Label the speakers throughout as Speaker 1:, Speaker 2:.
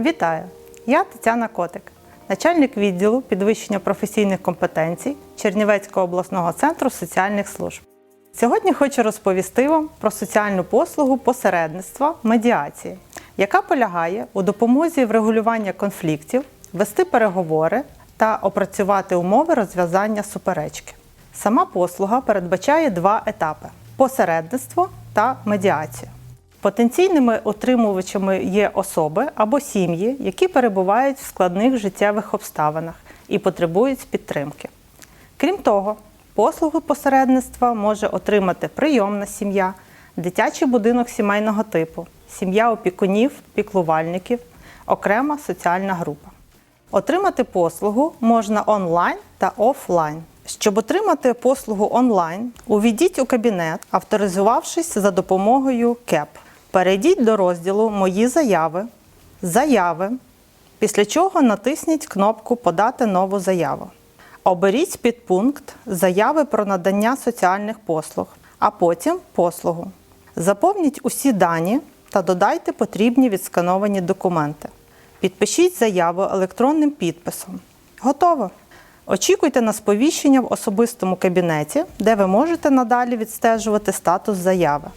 Speaker 1: Вітаю! Я Тетяна Котик, начальник відділу підвищення професійних компетенцій Чернівецького обласного центру соціальних служб. Сьогодні хочу розповісти вам про соціальну послугу посередництва медіації, яка полягає у допомозі врегулювання конфліктів, вести переговори та опрацювати умови розв'язання суперечки. Сама послуга передбачає два етапи: посередництво та медіацію. Потенційними отримувачами є особи або сім'ї, які перебувають в складних життєвих обставинах і потребують підтримки. Крім того, послугу посередництва може отримати прийомна сім'я, дитячий будинок сімейного типу, сім'я опікунів, піклувальників, окрема соціальна група. Отримати послугу можна онлайн та офлайн. Щоб отримати послугу онлайн, увійдіть у кабінет, авторизувавшись за допомогою КЕП. Перейдіть до розділу Мої заяви, Заяви, після чого натисніть кнопку Подати нову заяву. Оберіть підпункт Заяви про надання соціальних послуг, а потім послугу. Заповніть усі дані та додайте потрібні відскановані документи. Підпишіть заяву електронним підписом. Готово! Очікуйте на сповіщення в особистому кабінеті, де ви можете надалі відстежувати статус заяви.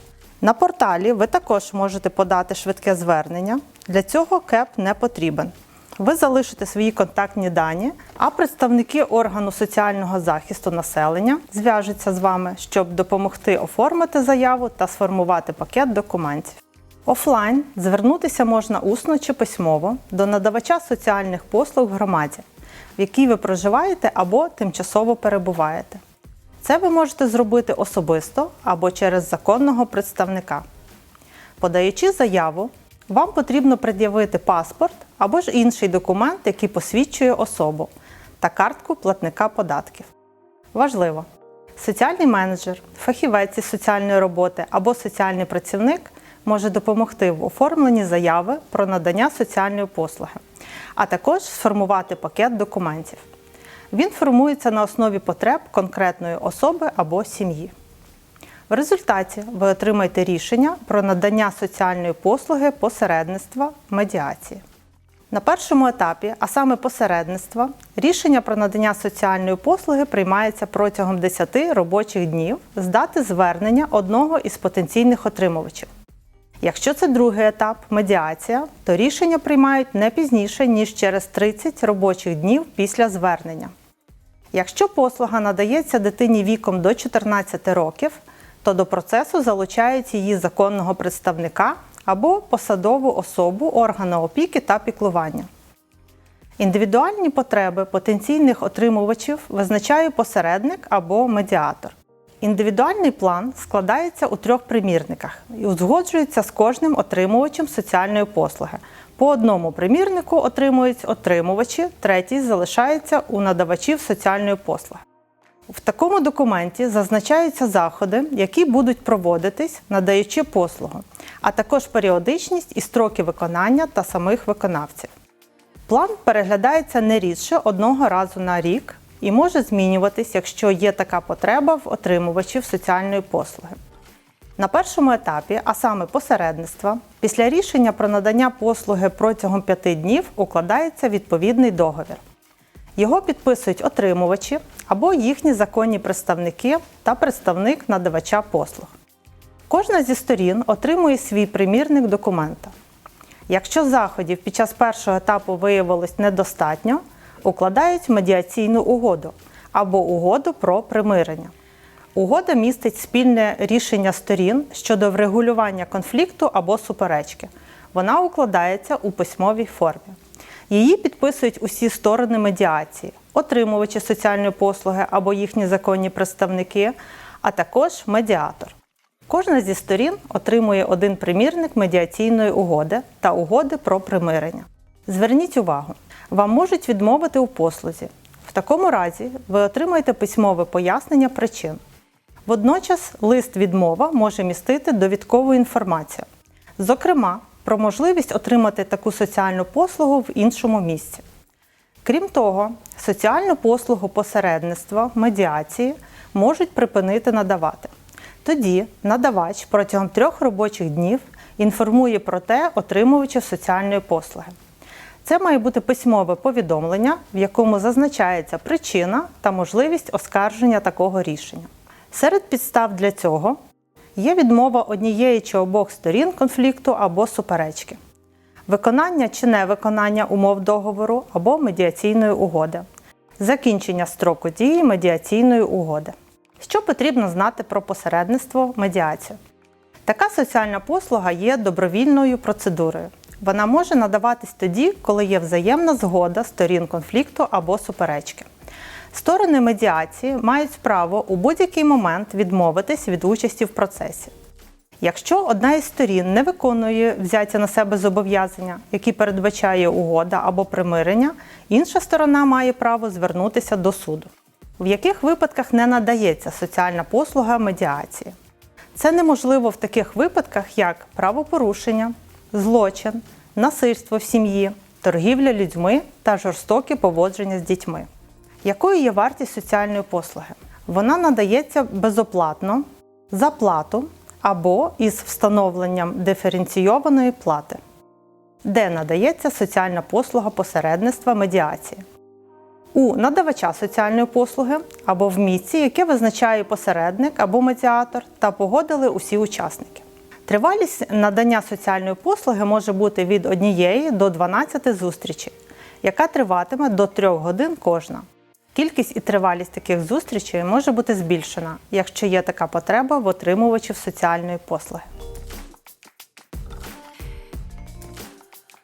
Speaker 1: На порталі ви також можете подати швидке звернення. Для цього КЕП не потрібен. Ви залишите свої контактні дані, а представники органу соціального захисту населення зв'яжуться з вами, щоб допомогти оформити заяву та сформувати пакет документів. Офлайн звернутися можна усно чи письмово до надавача соціальних послуг в громаді, в якій ви проживаєте або тимчасово перебуваєте. Це ви можете зробити особисто або через законного представника. Подаючи заяву, вам потрібно пред'явити паспорт або ж інший документ, який посвідчує особу, та картку платника податків. Важливо! Соціальний менеджер, фахівець із соціальної роботи або соціальний працівник може допомогти в оформленні заяви про надання соціальної послуги, а також сформувати пакет документів. Він формується на основі потреб конкретної особи або сім'ї. В результаті ви отримаєте рішення про надання соціальної послуги посередництва медіації. На першому етапі, а саме посередництва, рішення про надання соціальної послуги приймається протягом 10 робочих днів з дати звернення одного із потенційних отримувачів. Якщо це другий етап медіація, то рішення приймають не пізніше, ніж через 30 робочих днів після звернення. Якщо послуга надається дитині віком до 14 років, то до процесу залучають її законного представника або посадову особу органу опіки та піклування. Індивідуальні потреби потенційних отримувачів визначає посередник або медіатор. Індивідуальний план складається у трьох примірниках і узгоджується з кожним отримувачем соціальної послуги. По одному примірнику отримують отримувачі, третій залишається у надавачів соціальної послуги. В такому документі зазначаються заходи, які будуть проводитись, надаючи послугу, а також періодичність і строки виконання та самих виконавців. План переглядається не рідше одного разу на рік і може змінюватись, якщо є така потреба в отримувачів соціальної послуги. На першому етапі, а саме посередництва, після рішення про надання послуги протягом 5 днів укладається відповідний договір. Його підписують отримувачі або їхні законні представники та представник надавача послуг. Кожна зі сторін отримує свій примірник документа. Якщо заходів під час першого етапу виявилось недостатньо, укладають медіаційну угоду або угоду про примирення. Угода містить спільне рішення сторін щодо врегулювання конфлікту або суперечки. Вона укладається у письмовій формі. Її підписують усі сторони медіації, отримувачі соціальної послуги або їхні законні представники, а також медіатор. Кожна зі сторін отримує один примірник медіаційної угоди та угоди про примирення. Зверніть увагу, вам можуть відмовити у послузі. В такому разі ви отримаєте письмове пояснення причин. Водночас лист відмова може містити довідкову інформацію, зокрема, про можливість отримати таку соціальну послугу в іншому місці. Крім того, соціальну послугу посередництва, медіації можуть припинити надавати. Тоді надавач протягом трьох робочих днів інформує про те отримувачів соціальної послуги. Це має бути письмове повідомлення, в якому зазначається причина та можливість оскарження такого рішення. Серед підстав для цього є відмова однієї чи обох сторін конфлікту або суперечки, виконання чи невиконання умов договору або медіаційної угоди, закінчення строку дії медіаційної угоди. Що потрібно знати про посередництво медіацію? Така соціальна послуга є добровільною процедурою. Вона може надаватись тоді, коли є взаємна згода сторін конфлікту або суперечки. Сторони медіації мають право у будь-який момент відмовитись від участі в процесі. Якщо одна із сторін не виконує взяття на себе зобов'язання, які передбачає угода або примирення, інша сторона має право звернутися до суду. В яких випадках не надається соціальна послуга медіації? Це неможливо в таких випадках, як правопорушення, злочин, насильство в сім'ї, торгівля людьми та жорстоке поводження з дітьми. Якою є вартість соціальної послуги? Вона надається безоплатно за плату або із встановленням диференційованої плати, де надається соціальна послуга посередництва медіації. У надавача соціальної послуги або в місці, яке визначає посередник або медіатор, та погодили усі учасники. Тривалість надання соціальної послуги може бути від 1 до 12 зустрічей, яка триватиме до 3 годин кожна. Кількість і тривалість таких зустрічей може бути збільшена, якщо є така потреба в отримувачів соціальної послуги.